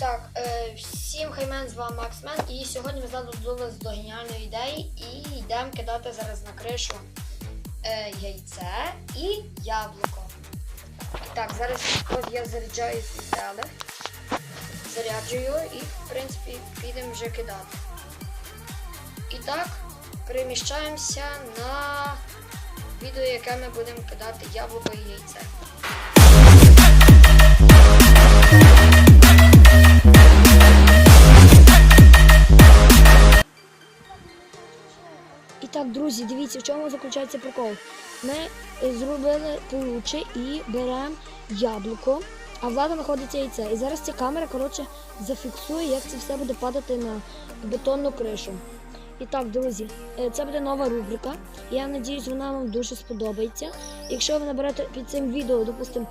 Так, е, всім хаймен, з вами Максмен. І сьогодні ми задумались до геніальної ідеї і йдемо кидати зараз на кришу е, яйце і яблуко. Так, зараз я заряджаю світели. Заряджую і, в принципі, підемо вже кидати. І так, переміщаємося на відео, яке ми будемо кидати яблуко і яйце. Так, друзі, дивіться, в чому заключається прикол. Ми е, зробили получше і беремо яблуко, а влада знаходиться яйце. І зараз ця камера коротше, зафіксує, як це все буде падати на бетонну кришу. І так, друзі, е, це буде нова рубрика. Я надіюсь, вона вам дуже сподобається. Якщо ви наберете під цим відео, допустимо,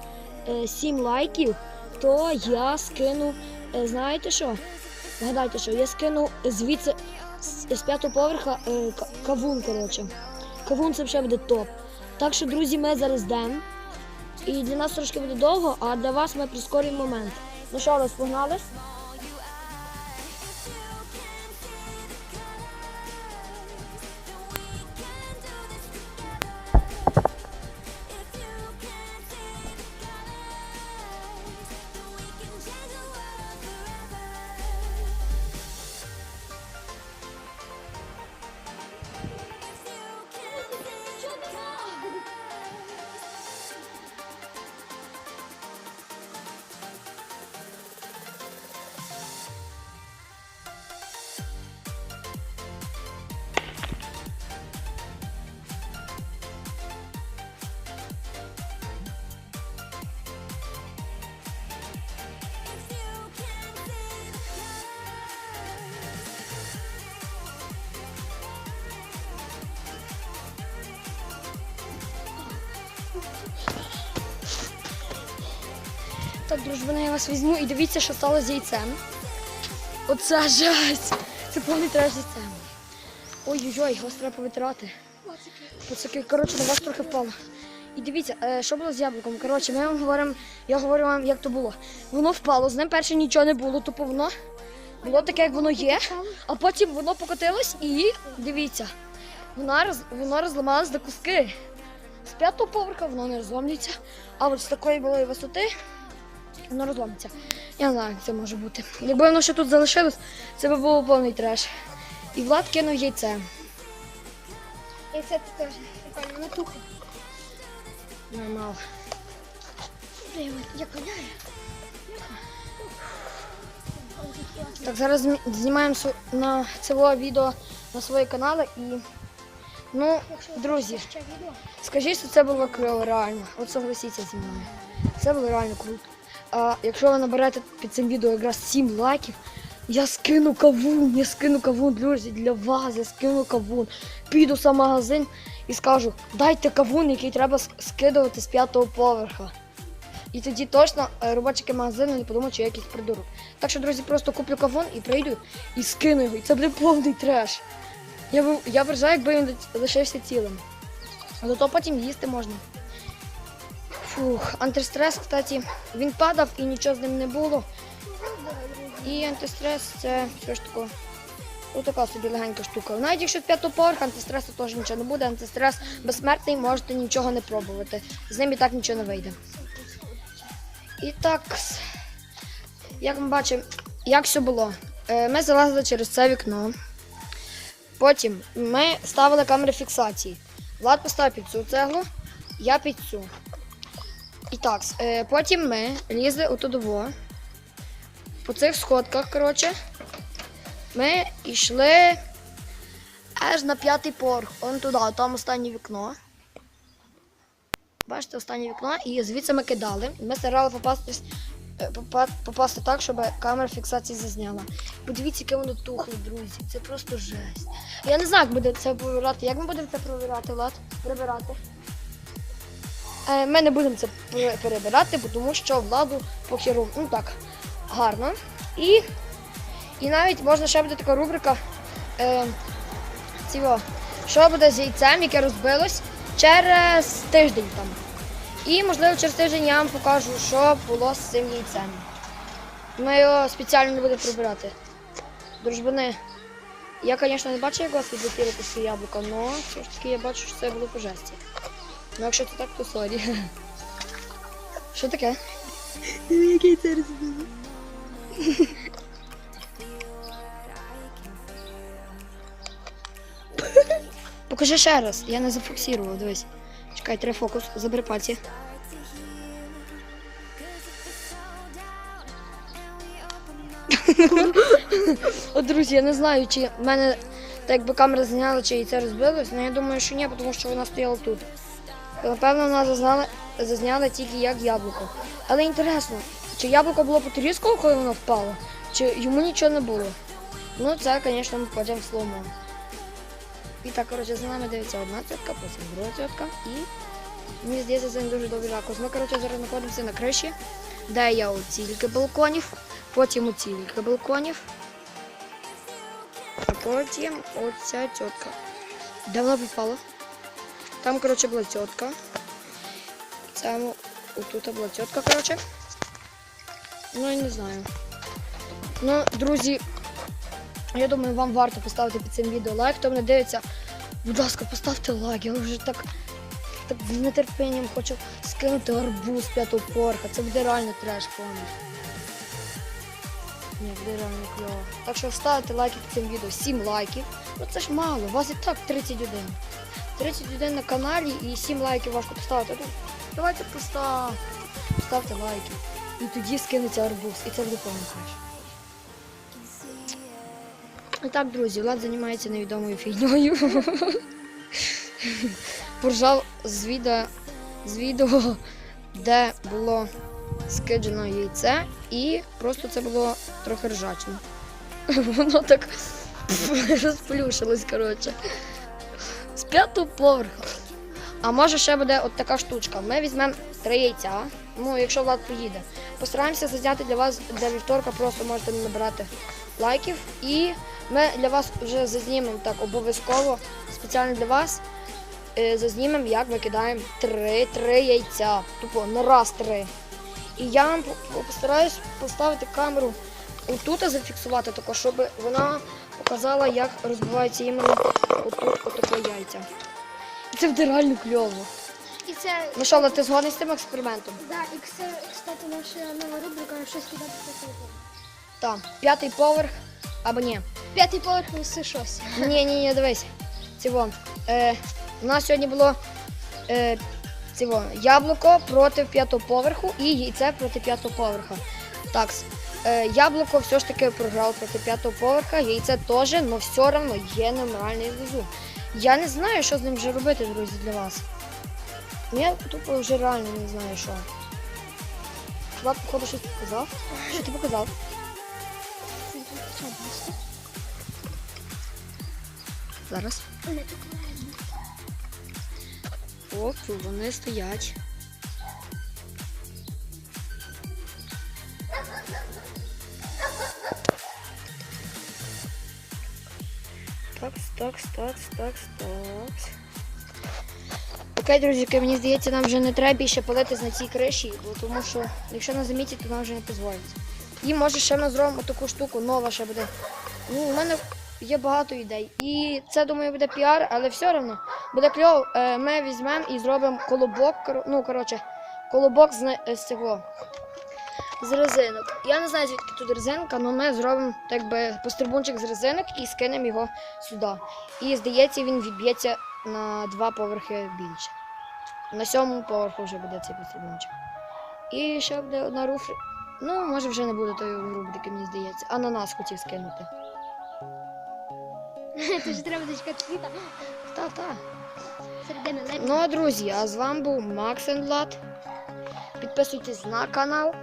7 лайків, то я скину, е, знаєте що? Гадайте, що я скину звідси з, п'ятого поверха е, кавун, коротше. Кавун це взагалі буде топ. Так що, друзі, ми зараз йдемо. І для нас трошки буде довго, а для вас ми прискорюємо момент. Ну що, розпогнались? Так, дружбина, я вас візьму і дивіться, що стало з яйцем. Оце жесть! Це повний треш з яйцем. Ой-ой-ой, вас треба повитирати. Пацаки, коротше, на вас трохи впало. І дивіться, е, що було з яблуком. Коротше, ми вам говоримо, я говорю вам, як то було. Воно впало, з ним перше нічого не було, тупо воно було таке, як воно є, а потім воно покотилось і дивіться, воно, роз, воно розламалось до куски. З п'ятого поверха воно не розломлюється, а от з такої малої висоти воно розломиться. Я не знаю, як це може бути. Якби воно ще тут залишилось, це би було повний треш. І Влад кинув яйце. І це теж прикольно, вона тухла. Нормал. Я коняю. Так, зараз знімаємо на цього відео на свої канали і. Ну, друзі, скажіть, що це було кльово, реально. От согласіться зі мною. Це було реально круто. А якщо ви наберете під цим відео якраз 7 лайків, я скину кавун, я скину кавун, друзі, для вас, я скину кавун. Піду сам магазин і скажу, дайте кавун, який треба скидувати з п'ятого поверха. І тоді точно е, робочики магазину не подумають, що я якийсь придурок. Так що, друзі, просто куплю кавун і прийду і скину його. І це буде повний треш. Я, я вважаю, якби він лиш- лишився цілим. Зато потім їсти можна. Фух, антистрес, кстати, він падав і нічого з ним не було. І антистрес це все ж таки. Ось така собі легенька штука. Навіть якщо з п'ятого поверха антистресу теж нічого не буде. Антистрес безсмертний, можете нічого не пробувати. З ним і так нічого не вийде. І так, як ми бачимо, як все було. Е, Ми залазили через це вікно. Потім ми ставили камери фіксації. Влад поставив під цю цеглу, я під цю. І так, е, потім ми лізли отудово. По цих сходках, коротше, ми йшли аж на п'ятий поверх. Он туди, там останнє вікно. Бачите, останнє вікно, і звідси ми кидали. Ми старали попасти, попа- попасти так, щоб камера фіксації зазняла. Подивіться, яке воно тухло, друзі. Це просто жесть. Я не знаю, як буде це провірати. Як ми будемо це провірати, Влад? Прибирати. Е, ми не будемо це перебирати, тому що владу похеру. Ну так, гарно. І, і навіть можна ще буде така рубрика. Е, цього, що буде з яйцем, яке розбилось через тиждень там. І, можливо, через тиждень я вам покажу, що було з цим яйцем. Ми його спеціально не будемо прибирати. Дружбани. Я, звісно, не бачу, як вас відлетіли після яблука, але все ж таки я бачу, що це було по жесті. Ну, якщо це так, то сорі. Що таке? Який це розбив? Покажи ще раз, я не зафіксував, дивись. Чекай, треба фокус, забери пальці. От, друзі, я не знаю, чи в мене так якби камера зняла, чи це розбилось, але я думаю, що ні, тому що вона стояла тут. Напевно, вона зазняла, зазняла тільки як яблуко. Але інтересно, чи яблуко було потріскало, коли воно впало, чи йому нічого не було. Ну, це, звісно, ми потім слому. І так, коротше, за нами дивиться одна тітка, потім друга тітка і мені здається, це не дуже добрий ракурс. Ми, коротше, зараз знаходимося на криші, де я у тільки балконів, потім у тільки балконів, а потім оця тітка. Де вона попала? Там, коротше, була тітка. Це отут була тітка, коротше. Ну, я не знаю. Ну, друзі, я думаю, вам варто поставити під цим відео лайк. Хто мене дивиться, будь ласка, поставте лайк. Я вже так, так з нетерпінням хочу скинути арбуз п'ятого поверха. Це буде реально треш повний. Ні, буде реально кльово. Так що ставте лайки під цим відео. 7 лайків. Ну це ж мало, у вас і так 31. 31 на каналі і 7 лайків важко поставити. Ну, давайте постав. Ставте лайки. І тоді скинеться арбуз. І це буде повний. І так, друзі, Влад займається невідомою фігньою. Поржав з відео, з відео, де було скиджено яйце, і просто це було трохи ржачно. Воно так розплюшилось, коротше. З п'ятого поверха. А може ще буде от така штучка. Ми візьмемо три яйця. Ну, якщо Влад поїде. Постараємося зазняти для вас для вівторка, просто можете набирати лайків. І ми для вас вже зазнімемо так обов'язково спеціально для вас. е, Зазнімемо, як викидаємо три, три яйця. Тупо на раз три. І я вам по- постараюсь поставити камеру отут зафіксувати, тако, щоб вона показала, як розбиваються іменно отако яйця. І це буде реально кльово. І це, Ну що, але ти згодний з тим експериментом? да, і це, кстати, наша нова рубрика «Щось кидати по телефону». Так, п'ятий поверх або ні. П'ятий поверх неси щось. Ні, ні, ні, дивись. Цього. Е, у нас сьогодні було е, цього, яблуко проти п'ятого поверху і яйце проти п'ятого поверха. Так, е, яблуко все ж таки програло проти п'ятого поверха, яйце теж, але все одно є неморальний везу. Я не знаю, що з ним вже робити, друзі, для вас. Я тупо вже реально не знаю, що. Влад, походу, щось показав. Що ти показав? Зараз. Оп, вони стоять. Такс, такс, такс, такс. Окей, друзі, мені здається, нам вже не треба більше палитись на цій криші, бо тому що якщо не замітять, то нам вже не дозволять. І може ще ми зробимо таку штуку, нова ще буде. Ну, у мене є багато ідей. І це, думаю, буде піар, але все одно буде кльово. Е, Ми візьмемо і зробимо колобок. Ну, коротше, колобок з цього. З резинок. Я не знаю, звідки тут резинка, але ми зробимо так би пострибунчик з резинок і скинемо його сюди. І здається, він відб'ється на два поверхи більше. На сьомому поверху вже буде цей пострибунчик. І ще буде одна руф. Ну, може вже не буде тої рубрики, мені здається. А на нас хотів скинути. Це ж треба дочекати світа. Та-та. Ну, а друзі, а з вами був Макс Влад. Підписуйтесь на канал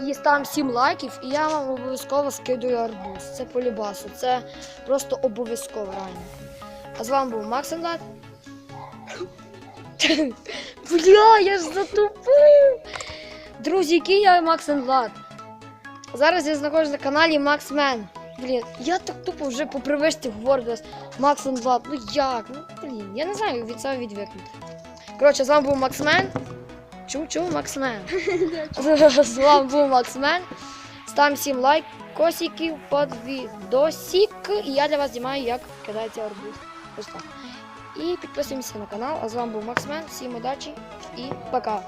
і ставимо 7 лайків, і я вам обов'язково скидаю арбуз. Це по любасу. Це просто обов'язково реально. А з вами був Макс Влад. Бля, я ж затупив. Друзі, який я Макс Влад. Зараз я знаходжусь на каналі Макс Мен. Блін, я так тупо вже по привичці говорю вас. Макс Влад. Ну як? Ну блін, я не знаю від цього відвикнути. Коротше, з вами був Максмен. Чому, чому Максмен? Слава був Максмен. Став всім лайк, косиків, подвідосик. І я для вас знімаю, як кидається арбуз. Ось. І підписуємося на канал. А з вами був Максмен. Всім удачі і пока!